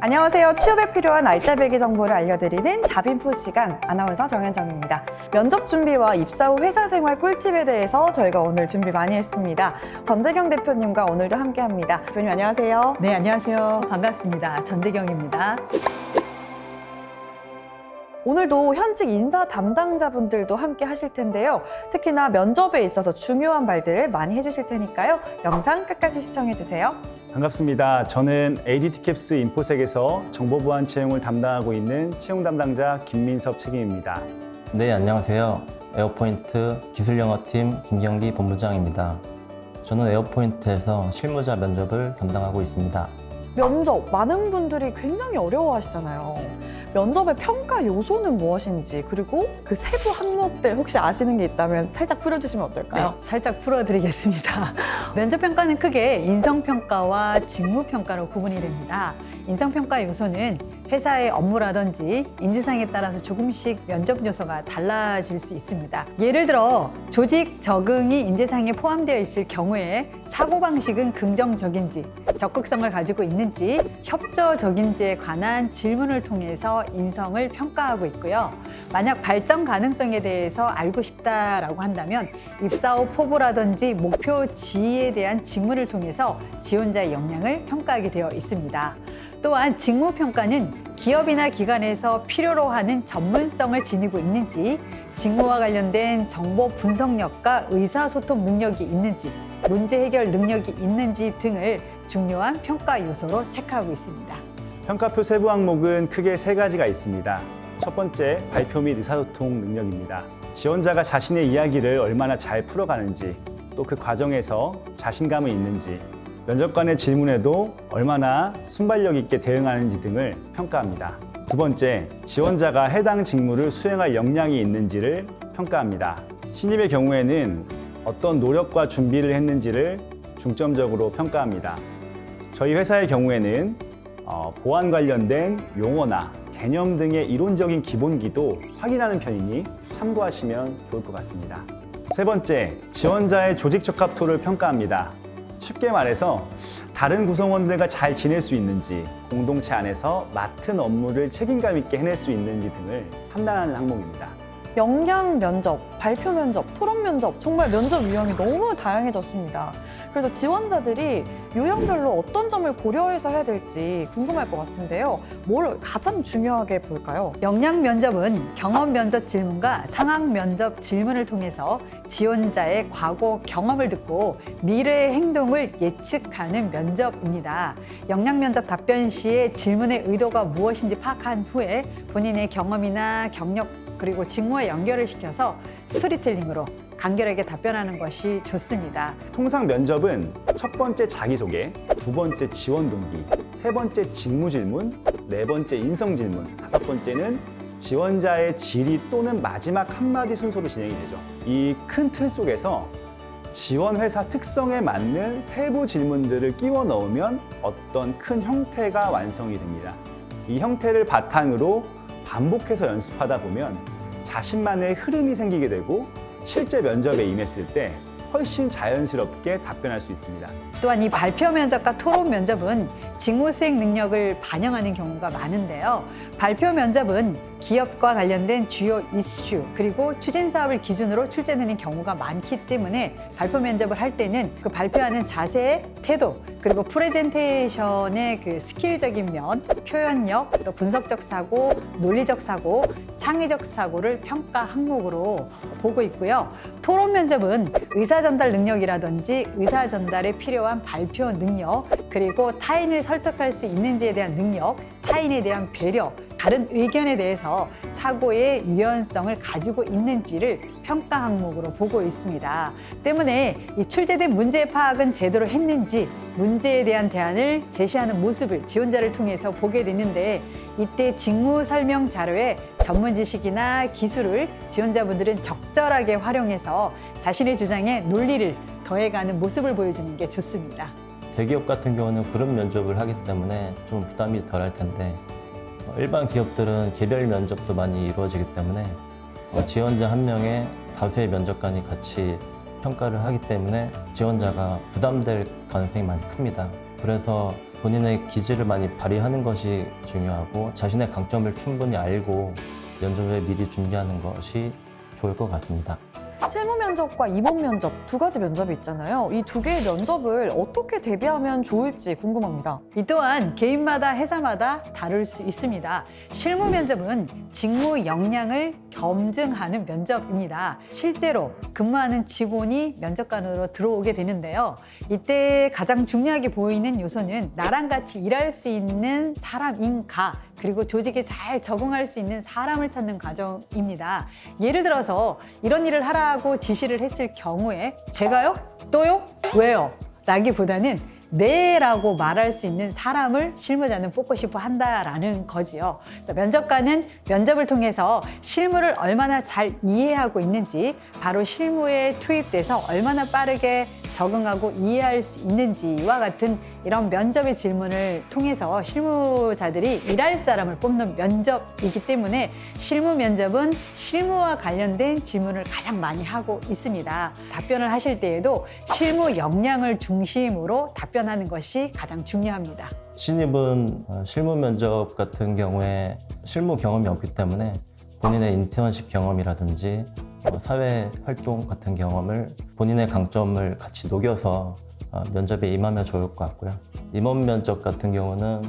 안녕하세요. 취업에 필요한 알짜배기 정보를 알려드리는 잡인포 시간 아나운서 정현정입니다. 면접 준비와 입사 후 회사 생활 꿀팁에 대해서 저희가 오늘 준비 많이 했습니다. 전재경 대표님과 오늘도 함께합니다. 대표님 안녕하세요. 네, 안녕하세요. 반갑습니다. 전재경입니다. 오늘도 현직 인사 담당자분들도 함께 하실 텐데요. 특히나 면접에 있어서 중요한 말들을 많이 해주실 테니까요. 영상 끝까지 시청해주세요. 반갑습니다. 저는 ADT캡스 인포색에서 정보 보안 채용을 담당하고 있는 채용 담당자 김민섭 책임입니다. 네, 안녕하세요. 에어포인트 기술영어팀 김경기 본부장입니다. 저는 에어포인트에서 실무자 면접을 담당하고 있습니다. 면접 많은 분들이 굉장히 어려워하시잖아요. 면접의 평가 요소는 무엇인지 그리고 그 세부 항목들 혹시 아시는 게 있다면 살짝 풀어주시면 어떨까요? 네, 살짝 풀어드리겠습니다. 면접평가는 크게 인성평가와 직무평가로 구분이 됩니다. 인성평가 요소는 회사의 업무라든지 인지상에 따라서 조금씩 면접 요소가 달라질 수 있습니다. 예를 들어 조직 적응이 인재상에 포함되어 있을 경우에 사고방식은 긍정적인지 적극성을 가지고 있는지 협조적인지에 관한 질문을 통해서 인성을 평가하고 있고요. 만약 발전 가능성에 대해서 알고 싶다라고 한다면 입사 후 포부라든지 목표 지위에 대한 직무를 통해서 지원자의 역량을 평가하게 되어 있습니다. 또한 직무 평가는 기업이나 기관에서 필요로 하는 전문성을 지니고 있는지, 직무와 관련된 정보 분석력과 의사소통 능력이 있는지, 문제 해결 능력이 있는지 등을 중요한 평가 요소로 체크하고 있습니다. 평가표 세부 항목은 크게 세 가지가 있습니다. 첫 번째, 발표 및 의사소통 능력입니다. 지원자가 자신의 이야기를 얼마나 잘 풀어가는지, 또 그 과정에서 자신감이 있는지, 면접관의 질문에도 얼마나 순발력 있게 대응하는지 등을 평가합니다. 두 번째, 지원자가 해당 직무를 수행할 역량이 있는지를 평가합니다. 신입의 경우에는 어떤 노력과 준비를 했는지를 중점적으로 평가합니다. 저희 회사의 경우에는 어, 보안 관련된 용어나 개념 등의 이론적인 기본기도 확인하는 편이니 참고하시면 좋을 것 같습니다. 세 번째, 지원자의 조직 적합도를 평가합니다. 쉽게 말해서 다른 구성원들과 잘 지낼 수 있는지, 공동체 안에서 맡은 업무를 책임감 있게 해낼 수 있는지 등을 판단하는 항목입니다. 역량 면접, 발표 면접, 토론 면접 정말 면접 유형이 너무 다양해졌습니다. 그래서 지원자들이 유형별로 어떤 점을 고려해서 해야 될지 궁금할 것 같은데요. 뭘 가장 중요하게 볼까요? 역량 면접은 경험 면접 질문과 상황 면접 질문을 통해서 지원자의 과거 경험을 듣고 미래의 행동을 예측하는 면접입니다. 역량 면접 답변 시에 질문의 의도가 무엇인지 파악한 후에 본인의 경험이나 경력 그리고 직무에 연결을 시켜서 스토리텔링으로 간결하게 답변하는 것이 좋습니다. 통상 면접은 첫 번째 자기소개, 두 번째 지원 동기, 세 번째 직무 질문, 네 번째 인성 질문, 다섯 번째는 지원자의 질의 또는 마지막 한마디 순서로 진행이 되죠. 이 큰 틀 속에서 지원 회사 특성에 맞는 세부 질문들을 끼워 넣으면 어떤 큰 형태가 완성이 됩니다. 이 형태를 바탕으로 반복해서 연습하다 보면 자신만의 흐름이 생기게 되고 실제 면접에 임했을 때 훨씬 자연스럽게 답변할 수 있습니다. 또한 이 발표 면접과 토론 면접은 직무 수행 능력을 반영하는 경우가 많은데요. 발표 면접은 기업과 관련된 주요 이슈 그리고 추진 사업을 기준으로 출제되는 경우가 많기 때문에 발표 면접을 할 때는 그 발표하는 자세, 태도 그리고 프레젠테이션의 그 스킬적인 면, 표현력, 또 분석적 사고, 논리적 사고, 창의적 사고를 평가 항목으로 보고 있고요. 토론 면접은 의사 전달 능력이라든지 의사 전달에 필요한 발표 능력, 그리고 타인을 설득할 수 있는지에 대한 능력, 타인에 대한 배려, 다른 의견에 대해서 사고의 유연성을 가지고 있는지를 평가 항목으로 보고 있습니다. 때문에 이 출제된 문제 파악은 제대로 했는지 문제에 대한 대안을 제시하는 모습을 지원자를 통해서 보게 되는데 이때 직무 설명 자료에 전문 지식이나 기술을 지원자분들은 적절하게 활용해서 자신의 주장에 논리를 더해가는 모습을 보여주는 게 좋습니다. 대기업 같은 경우는 그룹 면접을 하기 때문에 좀 부담이 덜 할 텐데 어, 일반 기업들은 개별 면접도 많이 이루어지기 때문에 어, 지원자 한 명에 다수의 면접관이 같이 평가를 하기 때문에 지원자가 부담될 가능성이 많이 큽니다. 그래서 본인의 기질을 많이 발휘하는 것이 중요하고 자신의 강점을 충분히 알고 면접에 미리 준비하는 것이 좋을 것 같습니다. 실무 면접과 임원 면접 두 가지 면접이 있잖아요. 이 두 개의 면접을 어떻게 대비하면 좋을지 궁금합니다. 이 또한 개인마다 회사마다 다를 수 있습니다. 실무 면접은 직무 역량을 검증하는 면접입니다. 실제로 근무하는 직원이 면접관으로 들어오게 되는데요. 이때 가장 중요하게 보이는 요소는 나랑 같이 일할 수 있는 사람인가 그리고 조직에 잘 적응할 수 있는 사람을 찾는 과정입니다. 예를 들어서 이런 일을 하라고 지시를 했을 경우에 제가요? 또요? 왜요? 라기보다는 네라고 말할 수 있는 사람을 실무자는 뽑고 싶어 한다라는 거지요. 그래서 면접관은 면접을 통해서 실무를 얼마나 잘 이해하고 있는지, 바로 실무에 투입돼서 얼마나 빠르게 적응하고 이해할 수 있는지와 같은 이런 면접의 질문을 통해서 실무자들이 일할 사람을 뽑는 면접이기 때문에 실무 면접은 실무와 관련된 질문을 가장 많이 하고 있습니다. 답변을 하실 때에도 실무 역량을 중심으로 답변하는 것이 가장 중요합니다. 신입은 어, 실무 면접 같은 경우에 실무 경험이 없기 때문에 본인의 인턴십 경험이라든지 어, 사회 활동 같은 경험을 본인의 강점을 같이 녹여서 어, 면접에 임하면 좋을 것 같고요. 임원 면접 같은 경우는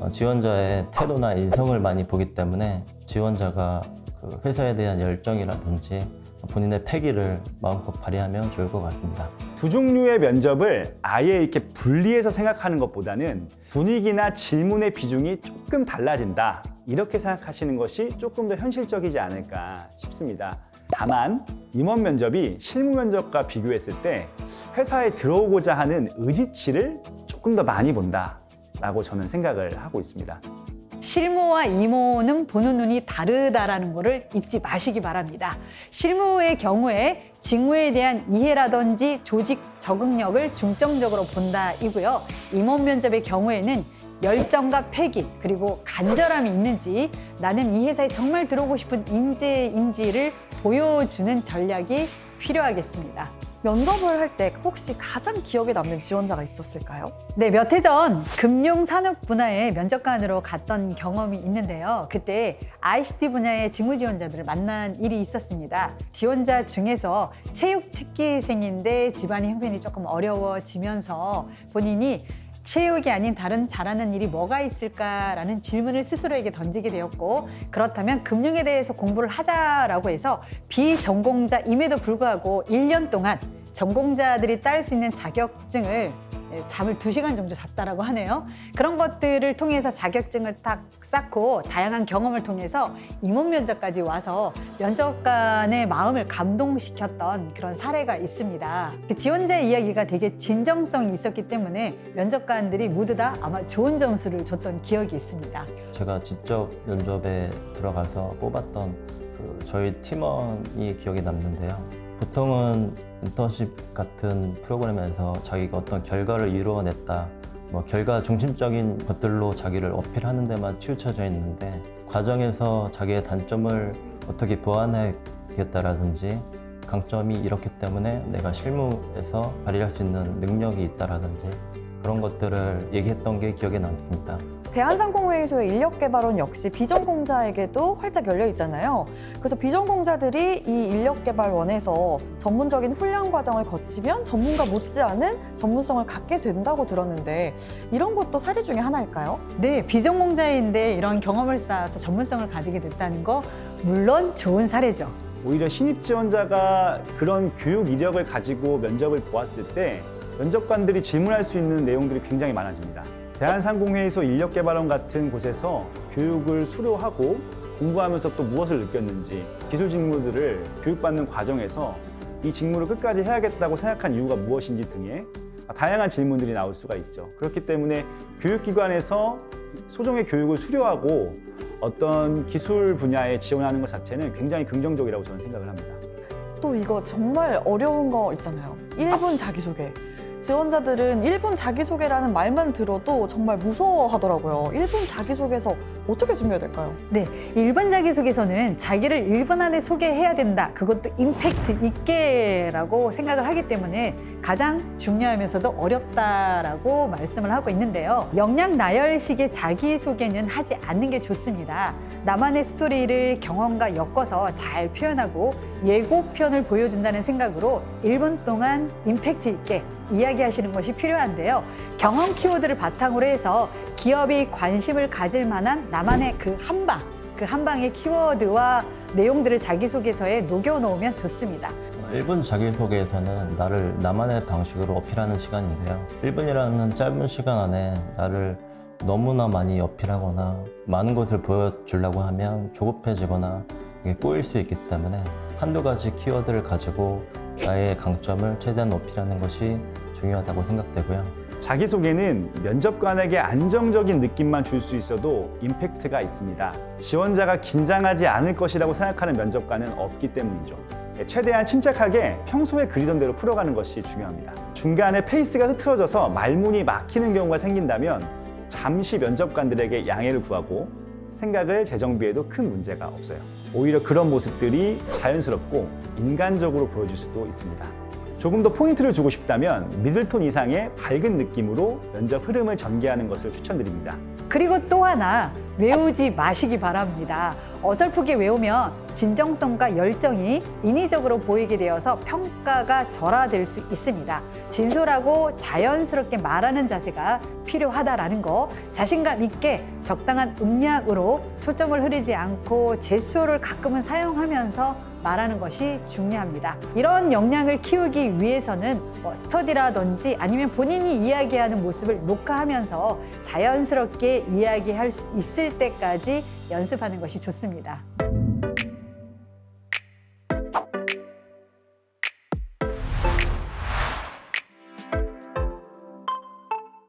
어, 지원자의 태도나 인성을 많이 보기 때문에 지원자가 그 회사에 대한 열정이라든지 본인의 패기를 마음껏 발휘하면 좋을 것 같습니다. 두 종류의 면접을 아예 이렇게 분리해서 생각하는 것보다는 분위기나 질문의 비중이 조금 달라진다. 이렇게 생각하시는 것이 조금 더 현실적이지 않을까 싶습니다. 다만 임원 면접이 실무 면접과 비교했을 때 회사에 들어오고자 하는 의지치를 조금 더 많이 본다라고 저는 생각을 하고 있습니다. 실무와 임원은 보는 눈이 다르다라는 것을 잊지 마시기 바랍니다. 실무의 경우에 직무에 대한 이해라든지 조직 적응력을 중점적으로 본다이고요. 임원 면접의 경우에는 열정과 패기 그리고 간절함이 있는지 나는 이 회사에 정말 들어오고 싶은 인재인지를 보여주는 전략이 필요하겠습니다. 면접을 할 때 혹시 가장 기억에 남는 지원자가 있었을까요? 네, 몇 해 전 금융 산업 분야의 면접관으로 갔던 경험이 있는데요. 그때 ICT 분야의 직무 지원자들을 만난 일이 있었습니다. 지원자 중에서 체육 특기생인데 집안의 형편이 조금 어려워지면서 본인이 체육이 아닌 다른 잘하는 일이 뭐가 있을까라는 질문을 스스로에게 던지게 되었고 그렇다면 금융에 대해서 공부를 하자라고 해서 비전공자임에도 불구하고 1년 동안 전공자들이 딸 수 있는 자격증을 예, 잠을 두시간 정도 잤다라고 하네요. 그런 것들을 통해서 자격증을 딱 쌓고 다양한 경험을 통해서 임원 면접까지 와서 면접관의 마음을 감동시켰던 그런 사례가 있습니다. 그 지원자의 이야기가 되게 진정성이 있었기 때문에 면접관들이 모두 다 아마 좋은 점수를 줬던 기억이 있습니다. 제가 직접 면접에 들어가서 뽑았던 그 저희 팀원이 기억에 남는데요. 보통은 인턴십 같은 프로그램에서 자기가 어떤 결과를 이루어냈다, 뭐 결과 중심적인 것들로 자기를 어필하는 데만 치우쳐져 있는데 과정에서 자기의 단점을 어떻게 보완하겠다라든지 강점이 이렇기 때문에 내가 실무에서 발휘할 수 있는 능력이 있다라든지 그런 것들을 얘기했던 게 기억에 남습니다. 대한상공회의소의 인력개발원 역시 비전공자에게도 활짝 열려 있잖아요. 그래서 비전공자들이 이 인력개발원에서 전문적인 훈련 과정을 거치면 전문가 못지않은 전문성을 갖게 된다고 들었는데 이런 것도 사례 중에 하나일까요? 네, 비전공자인데 이런 경험을 쌓아서 전문성을 가지게 됐다는 거 물론 좋은 사례죠. 오히려 신입 지원자가 그런 교육 이력을 가지고 면접을 보았을 때 면접관들이 질문할 수 있는 내용들이 굉장히 많아집니다. 대한상공회의소 인력개발원 같은 곳에서 교육을 수료하고 공부하면서 또 무엇을 느꼈는지 기술 직무들을 교육받는 과정에서 이 직무를 끝까지 해야겠다고 생각한 이유가 무엇인지 등의 다양한 질문들이 나올 수가 있죠. 그렇기 때문에 교육기관에서 소정의 교육을 수료하고 어떤 기술 분야에 지원하는 것 자체는 굉장히 긍정적이라고 저는 생각을 합니다. 또 이거 정말 어려운 거 있잖아요. 1분 자기소개. 지원자들은 1분 자기소개라는 말만 들어도 정말 무서워하더라고요. 1분 자기소개서 어떻게 준비해야 될까요? 네, 1분 자기소개서는 자기를 1분 안에 소개해야 된다. 그것도 임팩트 있게라고 생각을 하기 때문에 가장 중요하면서도 어렵다라고 말씀을 하고 있는데요. 역량 나열식의 자기소개는 하지 않는 게 좋습니다. 나만의 스토리를 경험과 엮어서 잘 표현하고 예고편을 보여준다는 생각으로 1분 동안 임팩트 있게 이야기 하시는 것이 필요한데요. 경험 키워드를 바탕으로 해서 기업이 관심을 가질 만한 나만의 그 한방, 그 한방의 키워드와 내용들을 자기소개서에 녹여놓으면 좋습니다. 1분 자기소개에서는 나를 나만의 방식으로 어필하는 시간인데요. 1분이라는 짧은 시간 안에 나를 너무나 많이 어필하거나 많은 것을 보여주려고 하면 조급해지거나 꼬일 수 있기 때문에 한두 가지 키워드를 가지고 나의 강점을 최대한 어필하는 것이 중요하다고 생각되고요. 자기소개는 면접관에게 안정적인 느낌만 줄 수 있어도 임팩트가 있습니다. 지원자가 긴장하지 않을 것이라고 생각하는 면접관은 없기 때문이죠. 네, 최대한 침착하게 평소에 그리던 대로 풀어가는 것이 중요합니다. 중간에 페이스가 흐트러져서 말문이 막히는 경우가 생긴다면 잠시 면접관들에게 양해를 구하고 생각을 재정비해도 큰 문제가 없어요. 오히려 그런 모습들이 자연스럽고 인간적으로 보여질 수도 있습니다. 조금 더 포인트를 주고 싶다면 미들톤 이상의 밝은 느낌으로 면접 흐름을 전개하는 것을 추천드립니다. 그리고 또 하나 외우지 마시기 바랍니다. 어설프게 외우면 진정성과 열정이 인위적으로 보이게 되어서 평가가 절하될 수 있습니다. 진솔하고 자연스럽게 말하는 자세가 필요하다라는 거 자신감 있게 적당한 음량으로 초점을 흐리지 않고 제스처를 가끔은 사용하면서 말하는 것이 중요합니다. 이런 역량을 키우기 위해서는 뭐 스터디라든지 아니면 본인이 이야기하는 모습을 녹화하면서 자연스럽게 이야기할 수 있을 때까지 연습하는 것이 좋습니다.